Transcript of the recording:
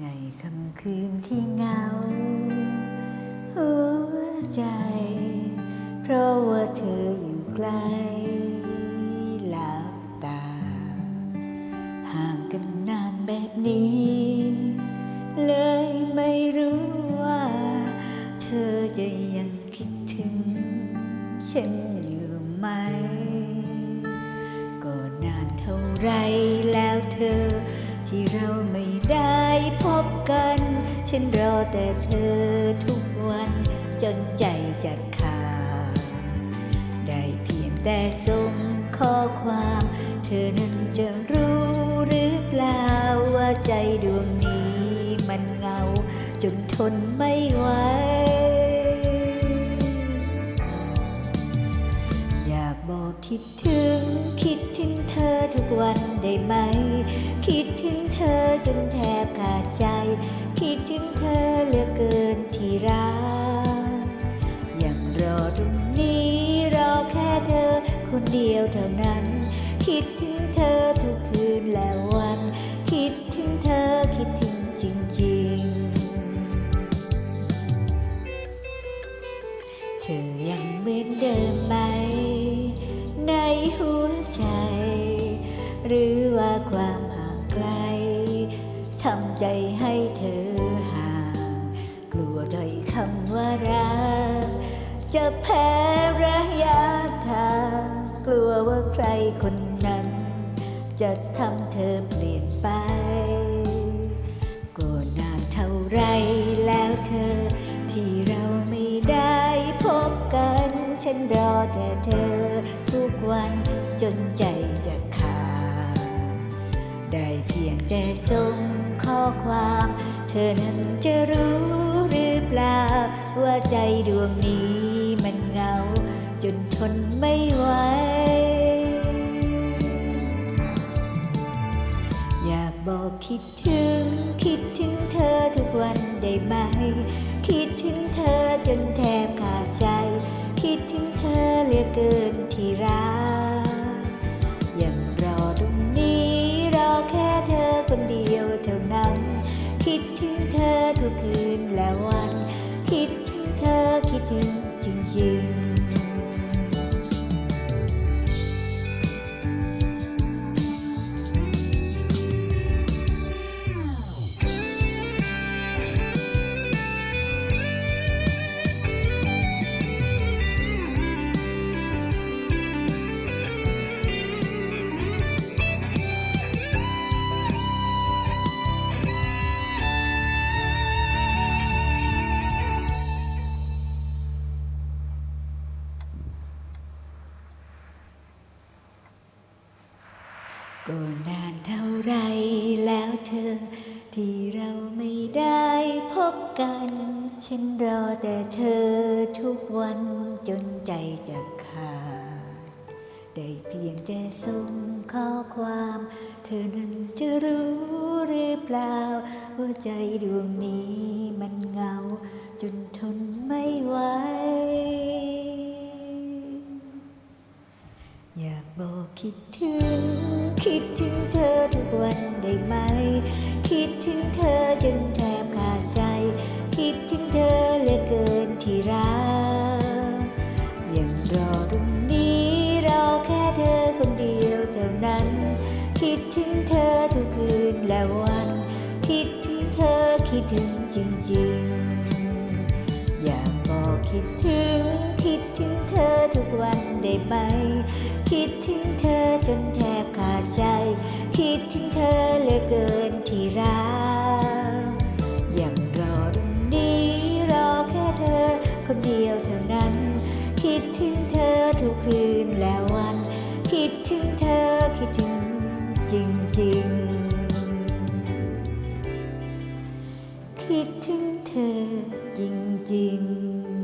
ในค่ำคืนที่เหงา หัวใจ เพราะว่าเธออยู่ไกลหลับตา ห่างกันนานแบบนี้ เลยไม่รู้ว่า เธอจะยังคิดถึง ฉันอยู่ไหม ก็นานเท่าไรแล้วเธอ ที่เราไม่ได้พบกัน ฉันรอแต่เธอทุกวัน จนใจจะขาดได้เพียงแต่ส่งข้อความ เธอนั้นจะรู้หรือเปล่าว่าใจดวงนี้มันเงา จนทนไม่ไหวอยากบอกคิดถึงคิดถึงเธอ วันได้ไหม คิดถึงเธอจนแทบขาดใจ คิดถึงเธอเหลือเกินที่รักยังรอตรงนี้รอแค่เธอคนเดียวเท่านั้น คิดถึงเธอทุกคืนและวัน คิดถึงเธอคิดถึงจริงๆ เธอยังเหมือนเดิมไหมในหัว หรือว่าความห่างไกลทำใจให้เธอห่าง กลัวด้อยคำว่ารัก จะแพ้ระยะทาง กลัวว่าใครคนนั้น จะทำเธอเปลี่ยนไปก็นานเท่าไรแล้วเธอ ที่เราไม่ได้พบกัน ฉันรอแต่เธอทุกวันจนใจจะ ได้เพียงแต่ส่งข้อความ เธอนั้นจะรู้หรือเปล่า ว่าใจดวงนี้มันเหงา จนทนไม่ไหว อยากบอกคิดถึง คิดถึงเธอทุกวันได้ไหม คิดถึงเธอจนแทบขาดใจ คิดถึงเธอเหลือเกินที่รัก ก็นานเท่าไรแล้วเธอ ที่เราไม่ได้พบกัน ฉันรอแต่เธอทุกวันจนใจจะขาด ได้เพียงแต่ส่งข้อความ เธอนั้นจะรู้หรือเปล่า ว่าใจดวงนี้มันเหงา จนทนไม่ไหวอยากบอกคิดถึง คิดถึงเธอทุกวันได้ไหม คิดถึงเธอจนแทบขาดใจ คิดถึงเธอเหลือเกินที่รักยังรอตรงนี้รอแค่เธอคนเดียวเท่านั้น คิดถึงเธอทุกคืนและวัน คิดถึงเธอคิดถึงจริงๆ อยากบอกคิดถึงคิดถึง ทุกวันได้ไหม คิดถึงเธอจนแทบขาดใจ คิดถึงเธอเหลือเกินที่รักอยังรอตรงนี้รอแค่เธอคนเดียวเท่านั้น คิดถึงเธอทุกคืนและวัน คิดถึงเธอคิดถึงจริงๆ คิดถึงเธอจริงๆ